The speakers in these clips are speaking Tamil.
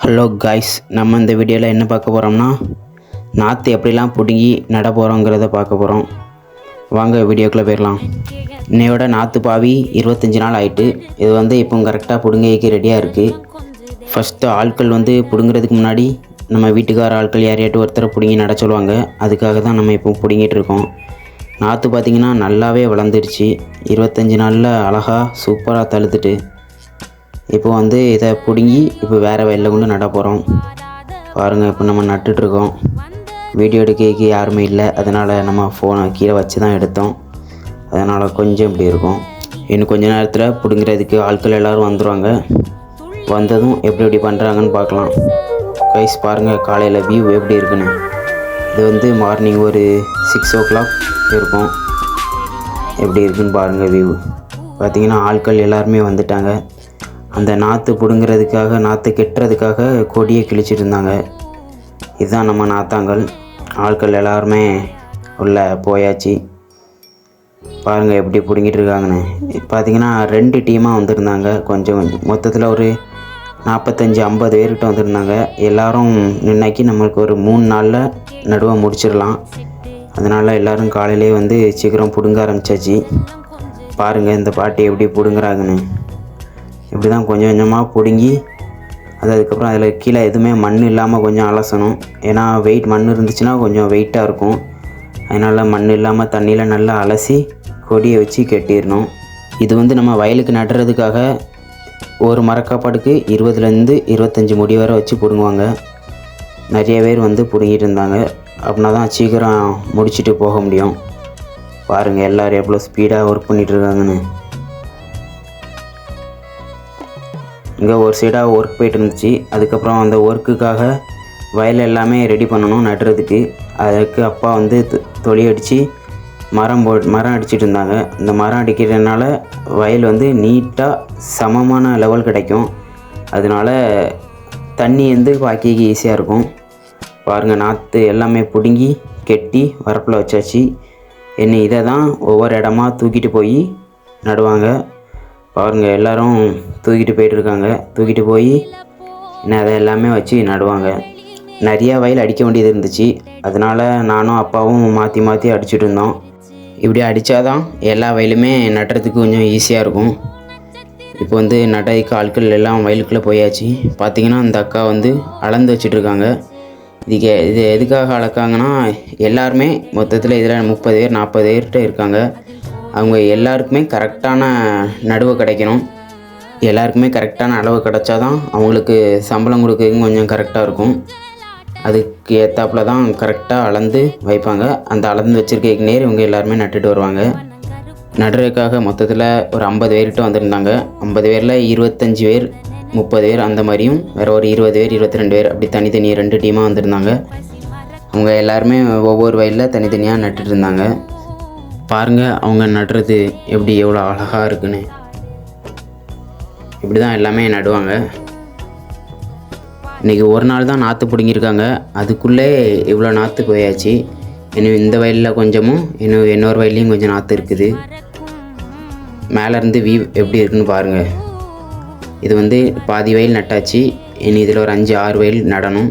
ஹலோ காய்ஸ் நம்ம இந்த வீடியோவில் என்ன பார்க்க போகிறோம்னா நாற்று எப்படிலாம் பிடுங்கி நட போகிறோங்கிறத பார்க்க போகிறோம் வாங்க வீடியோக்குள்ளே போயிடலாம் இன்னையோட நாற்று பாவி இருபத்தஞ்சி நாள் ஆயிட்டு இது வந்து இப்போ கரெக்டாக பிடுங்கைக்கு ரெடியாக இருக்குது ஃபஸ்ட்டு ஆட்கள் வந்து பிடுங்கிறதுக்கு முன்னாடி நம்ம வீட்டுக்கார ஆட்கள் யாரையாட்டும் ஒருத்தரை பிடுங்கி நட சொல்லுவாங்க. அதுக்காக தான் நம்ம இப்போ பிடுங்கிட்டு இருக்கோம். நாற்று பார்த்திங்கன்னா நல்லாவே வளர்ந்துருச்சு இருபத்தஞ்சி நாளில் அழகாக சூப்பராக தழுத்துட்டு இப்போ வந்து இதை பிடுங்கி இப்போ வேறு வயலில் கொண்டு நட போகிறோம் பாருங்கள் இப்போ நம்ம நட்டுட்ருக்கோம். வீடியோ எடுக்க யாருமே இல்லை. அதனால் நம்ம ஃபோனை கீழே வச்சு தான் எடுத்தோம். அதனால் கொஞ்சம் இப்படி இருக்கும். இன்னும் கொஞ்ச நேரத்தில் பிடுங்கிறதுக்கு ஆட்கள் எல்லோரும் வந்துடுவாங்க வந்ததும் எப்படி எப்படி பண்ணுறாங்கன்னு பார்க்கலாம். கைஸ் பாருங்கள் காலையில் வியூ எப்படி இருக்குன்னு. இது வந்து மார்னிங் ஒரு சிக்ஸ் ஓ கிளாக் இருக்கும். எப்படி இருக்குன்னு பாருங்கள் வியூ பார்த்தீங்கன்னா ஆட்கள் எல்லாருமே வந்துட்டாங்க. அந்த நாற்று பிடுங்கிறதுக்காக நாற்று கெட்டுறதுக்காக கொடியை கிழிச்சிட்டு இருந்தாங்க இதுதான் நம்ம நாத்தாங்கள் ஆட்கள் எல்லாருமே உள்ள போயாச்சு. பாருங்கள் எப்படி பிடுங்கிட்டு இருக்காங்கன்னு பார்த்தீங்கன்னா ரெண்டு டீமாக வந்திருந்தாங்க. கொஞ்சம் கொஞ்சம் மொத்தத்தில் ஒரு நாற்பத்தஞ்சு ஐம்பது பேர்கிட்ட வந்திருந்தாங்க. எல்லோரும் நின்னைக்கு நம்மளுக்கு ஒரு மூணு நாளில் நடுவை முடிச்சிடலாம். அதனால் எல்லோரும் காலையிலே வந்து சீக்கிரம் பிடுங்க ஆரம்பிச்சாச்சு. பாருங்கள் இந்த பாட்டி எப்படி பிடுங்குறாங்கன்னு. இப்படி தான் கொஞ்சம் கொஞ்சமாக பிடுங்கி அது அதுக்கப்புறம் அதில் கீழே எதுவுமே மண் இல்லாமல் கொஞ்சம் அலசணும். ஏன்னா வெயிட் மண் இருந்துச்சுன்னா கொஞ்சம் வெயிட்டாக இருக்கும். அதனால் மண் இல்லாமல் தண்ணியில் நல்லா அலசி கொடியை வச்சு கட்டிடணும். இது வந்து நம்ம வயலுக்கு நடுறதுக்காக ஒரு மரக்காப்பாடுக்கு இருபதுலேருந்து இருபத்தஞ்சி முடி வரை வச்சு பிடுங்குவாங்க. நிறைய பேர் வந்து பிடுங்கிட்டு இருந்தாங்க. அப்படின்னா தான் சீக்கிரம் முடிச்சுட்டு போக முடியும். பாருங்கள் எல்லோரும் எவ்வளோ ஸ்பீடாக ஒர்க் பண்ணிகிட்டு இங்கே ஒரு சைடாக ஒர்க் போயிட்டு இருந்துச்சு அதுக்கப்புறம் அந்த ஒர்க்குக்காக வயல் எல்லாமே ரெடி பண்ணணும் நடுறதுக்கு. அதுக்கு அப்பா வந்து தொழி அடித்து மரம் போ மரம் அடிச்சிட்டு இருந்தாங்க. இந்த மரம் அடிக்கிறதுனால வயல் வந்து நீட்டாக சமமான லெவல் கிடைக்கும். அதனால தண்ணி வந்து பாக்கிக்கு ஈஸியாக இருக்கும். பாருங்கள் நாற்று எல்லாமே பிடுங்கி கெட்டி வரப்பில் வச்சாச்சு. என்ன இதை தான் ஒவ்வொரு இடமா தூக்கிட்டு போய் நடுவாங்க. பாருங்கள் எல்லாரும் தூக்கிட்டு போயிட்டுருக்காங்க. தூக்கிட்டு போய் இன்னும் அதை எல்லாமே வச்சு நடுவாங்க. நிறையா வயல் அடிக்க வேண்டியது இருந்துச்சு. அதனால் நானும் அப்பாவும் மாற்றி மாற்றி அடிச்சுட்டு இருந்தோம். இப்படி அடித்தாதான் எல்லா வயலுமே நடுறதுக்கு கொஞ்சம் ஈஸியாக இருக்கும். இப்போ வந்து நடைக்கு ஆட்கள் எல்லாம் வயலுக்குள்ளே போயாச்சு. பார்த்தீங்கன்னா அந்த அக்கா வந்து அளந்து வச்சுட்ருக்காங்க இதுக்கு இது எதுக்காக அளக்காங்கன்னா எல்லாருமே மொத்தத்தில் இதில் முப்பது பேர் நாற்பது பேர்கிட்ட இருக்காங்க. அவங்க எல்லாருக்குமே கரெக்டான நடுவு கிடைக்கணும். எல்லாருக்குமே கரெக்டான அளவு கிடைச்சாதான் அவங்களுக்கு சம்பளம் கொடுக்கறதுக்கும் கொஞ்சம் கரெக்டாக இருக்கும். அதுக்கு ஏற்றாப்புல தான் கரெக்டாக அளந்து வைப்பாங்க. அந்த அளந்து வச்சுருக்க நேர் இவங்க எல்லாருமே நட்டுட்டு வருவாங்க. நடுறதுக்காக மொத்தத்தில் ஒரு ஐம்பது பேர்கிட்ட வந்திருந்தாங்க. ஐம்பது பேரில் இருபத்தஞ்சி பேர் முப்பது பேர் அந்த மாதிரியும் வேறு ஒரு இருபது பேர் இருபத்தி ரெண்டு பேர் அப்படி தனித்தனி ரெண்டு டீமாக வந்திருந்தாங்க. அவங்க எல்லாருமே ஒவ்வொரு வயலில் தனித்தனியாக நட்டுட்டு இருந்தாங்க. பாருங்கள் அவங்க நடுறது எப்படி எவ்வளோ அழகாக இருக்குன்னு. இப்படி தான் எல்லாமே நடுவாங்க. இன்றைக்கி ஒரு நாள் தான் நாற்று பிடுங்கியிருக்காங்க. அதுக்குள்ளே இவ்வளோ நாற்று போயாச்சு. இன்னும் இந்த வயலில் கொஞ்சமும் இன்னும் இன்னொரு வயல்லையும் கொஞ்சம் நாற்று இருக்குது. மேலேருந்து வியூ எப்படி இருக்குன்னு பாருங்கள் இது வந்து பாதி வயல் நட்டாச்சு. இனி இதில் ஒரு அஞ்சு ஆறு வயல் நடணும்.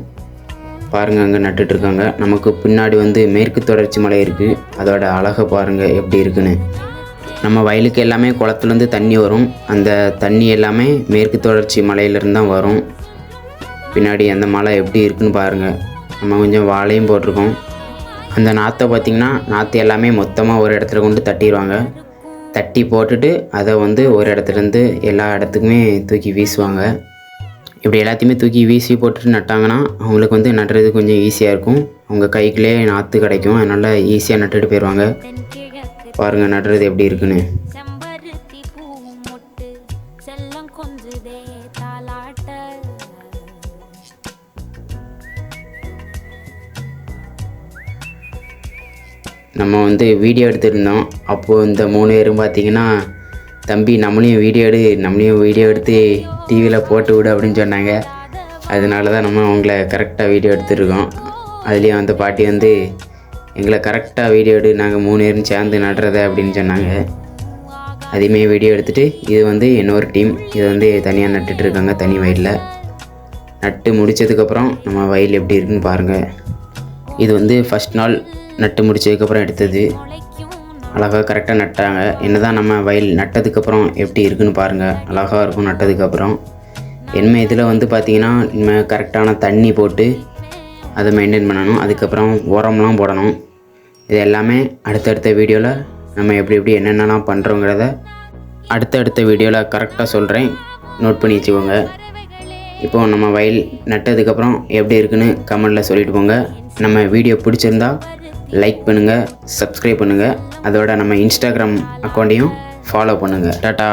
பாருங்கள் அங்கே நட்டுட்ருக்காங்க நமக்கு பின்னாடி வந்து மேற்கு தொடர்ச்சி மலை இருக்குது அதோட அழகை பாருங்கள் எப்படி இருக்குன்னு. நம்ம வயலுக்கு எல்லாமே குளத்துலேருந்து தண்ணி வரும். அந்த தண்ணி எல்லாமே மேற்கு தொடர்ச்சி மலையிலேருந்து தான் வரும். பின்னாடி அந்த மலை எப்படி இருக்குன்னு பாருங்கள் நம்ம கொஞ்சம் வாழையும் போட்டிருக்கோம். அந்த நாற்றை பார்த்திங்கன்னா நாற்று எல்லாமே மொத்தமாக ஒரு இடத்துல கொண்டு தட்டிடுவாங்க தட்டி போட்டுட்டு அதை வந்து ஒரு இடத்துலேருந்து எல்லா இடத்துக்குமே தூக்கி வீசுவாங்க. இப்படி எல்லாத்தையுமே தூக்கி வீசி போட்டுட்டு நட்டாங்கன்னா அவங்களுக்கு வந்து நடுறது கொஞ்சம் ஈஸியாக இருக்கும். அவங்க கைக்குள்ளே நாற்று கிடைக்கும். அதனால் ஈஸியாக நட்டுட்டு போயிடுவாங்க பாருங்கள் நடுறது எப்படி இருக்குன்னு. நம்ம வந்து வீடியோ எடுத்திருந்தோம். அப்போது இந்த மூணு பேரும் பார்த்தீங்கன்னா தம்பி நம்மளையும் வீடியோ எடு நம்மளையும் வீடியோ எடுத்து டிவியில் போட்டு விடு அப்படின்னு சொன்னாங்க. அதனால தான் நம்ம அவங்கள கரெக்டாக வீடியோ எடுத்துருக்கோம். அதுலேயும் அந்த பாட்டி வந்து எங்களை கரெக்டாக வீடியோ எடு நாங்கள் மூணு பேரும் சேர்ந்து நடுறத அப்படின்னு சொன்னாங்க. அதையுமே வீடியோ எடுத்துகிட்டு இது வந்து இன்னொரு டீம் இது வந்து தனியாக நட்டுட்ருக்காங்க தனி வயலில். நட்டு முடித்ததுக்கப்புறம் நம்ம வயல் எப்படி இருக்குன்னு பாருங்கள் இது வந்து ஃபஸ்ட் நாள் நட்டு முடிச்சதுக்கப்புறம் எடுத்தது. அழகாக கரெக்டாக நட்டாங்க. என்ன தான் நம்ம வயல் நட்டதுக்கப்புறம் எப்படி இருக்குன்னு பாருங்கள் அழகாக இருக்கும் நட்டதுக்கப்புறம். இனிமேல் இதில் வந்து பார்த்திங்கன்னா இனிமேல் கரெக்டான தண்ணி போட்டு அதை மெயின்டைன் பண்ணணும். அதுக்கப்புறம் உரம்லாம் போடணும். இது எல்லாமே அடுத்தடுத்த வீடியோவில் நம்ம எப்படி எப்படி என்னென்னலாம் பண்ணுறோங்கிறத அடுத்தடுத்த வீடியோவில் கரெக்டாக சொல்கிறேன் நோட் பண்ணி வச்சுக்கோங்க. இப்போ நம்ம வயல் நட்டதுக்கப்புறம் எப்படி இருக்குன்னு கமெண்டில் சொல்லிட்டு போங்க. நம்ம வீடியோ பிடிச்சிருந்தா லைக் பண்ணுங்கள் சப்ஸ்கிரைப் பண்ணுங்கள் அதோட நம்ம இன்ஸ்டாகிராம் அக்கௌண்ட்டையும் ஃபாலோ பண்ணுங்கள் டாட்டா.